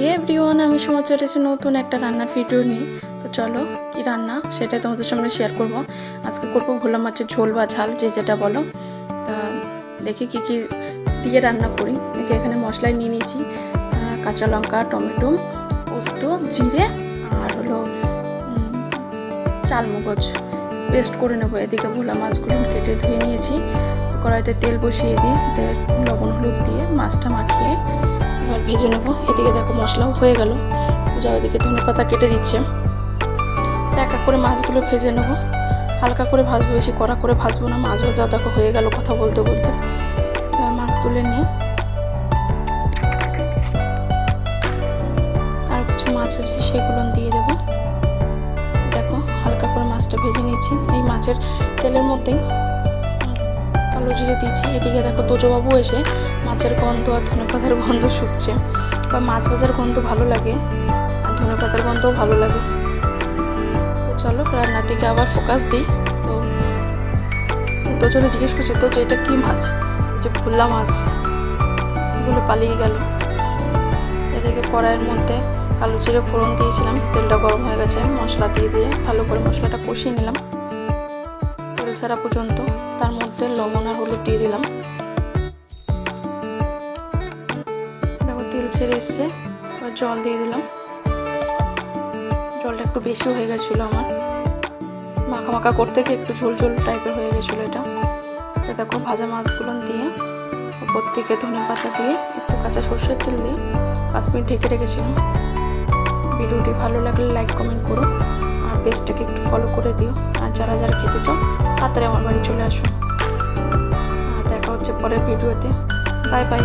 Everyone আমি সময় চলে এসেছি নতুন একটা রান্নার ভিডিও নিয়ে। তো চলো, কি রান্না? সেটাই তোমাদের সামনে শেয়ার করব। আজকে করব ভোলা মাছের ঝোল বা ঝাল, যে যেটা বলো। তা দেখি কি কি দিয়ে রান্না করি। যে এখানে মশলাই নিয়ে নিয়েছি কাঁচা লঙ্কা, টমেটো, পোস্ত, জিরে, আর হলো চালমগজ। পেস্ট করে নেব এদিকে ভোলা মাছগুলো কেটে ধুয়ে নিয়েছি। কড়াইতে তেল বসিয়ে দিই তেল লবণ হলুদ দিয়ে মাছটা মাখিয়ে এবার ভেজে নেব। এদিকে দেখো মশলাও হয়ে গেল। পূজা ওদিকে ধনে পাতা কেটে দিচ্ছে। এক এক করে মাছগুলো ভেজে নেব। হালকা করে ভাজবো, বেশি কড়া করে ভাজবো না। মাছ ভাজা দেখো হয়ে গেল কথা বলতে বলতে। এবার মাছ তুলে নিয়ে আর কিছু মাছ আছে, সেগুলো দিয়ে দেবো। দেখো, হালকা করে মাছটা ভেজে নিয়েছি। এই মাছের তেলের মধ্যেই কালো জিরে দিয়েছি। এদিকে দেখো তোজবাবু এসে মাছের গন্ধ আর ধনে পাতার গন্ধ শুকছে। বা মাছ ভাজার গন্ধ ভালো লাগে, আর ধনে পাতার গন্ধও ভালো লাগে। তো চলো রান্নার দিকে আবার ফোকাস দিই। তো তো জিজ্ঞেস করছে, তো যে এটা কী মাছ? যে ভুল্লা মাছ বলে পালিয়ে গেল। এদিকে কড়াইয়ের মধ্যে কালো জিরে ফোড়ন দিয়েছিলাম, তেলটা গরম হয়ে গেছে, মশলা দিয়ে দিয়ে ভালো করে মশলাটা কষিয়ে নিলাম। তেল ছাড়া পর্যন্ত। তার মধ্যে লবণ আর হলুদ দিয়ে দিলাম। দেখো, তেল ছেড়ে এসছে। এবার জল দিয়ে দিলাম। জলটা একটু বেশি হয়ে গেছিল আমার। মাখা মাখা করতে গিয়ে একটু ঝোল ঝোল টাইপের হয়ে গেছিল এটা। তো দেখো, ভাজা মাছগুলো দিয়ে উপর থেকে ধনে পাতা দিয়ে, একটু কাঁচা সর্ষের তেল দিয়ে, পাঁচ মিনিট ঢেকে রেখেছিলাম। ভিডিওটি ভালো লাগলে লাইক, কমেন্ট করো। আর পেজটাকে একটু ফলো করে দিও। আর যারা যারা খেতে চাও, তাড়াতাড়ি আমার বাড়ি চলে আসো। দেখা হচ্ছে পরের ভিডিওতে। Bye bye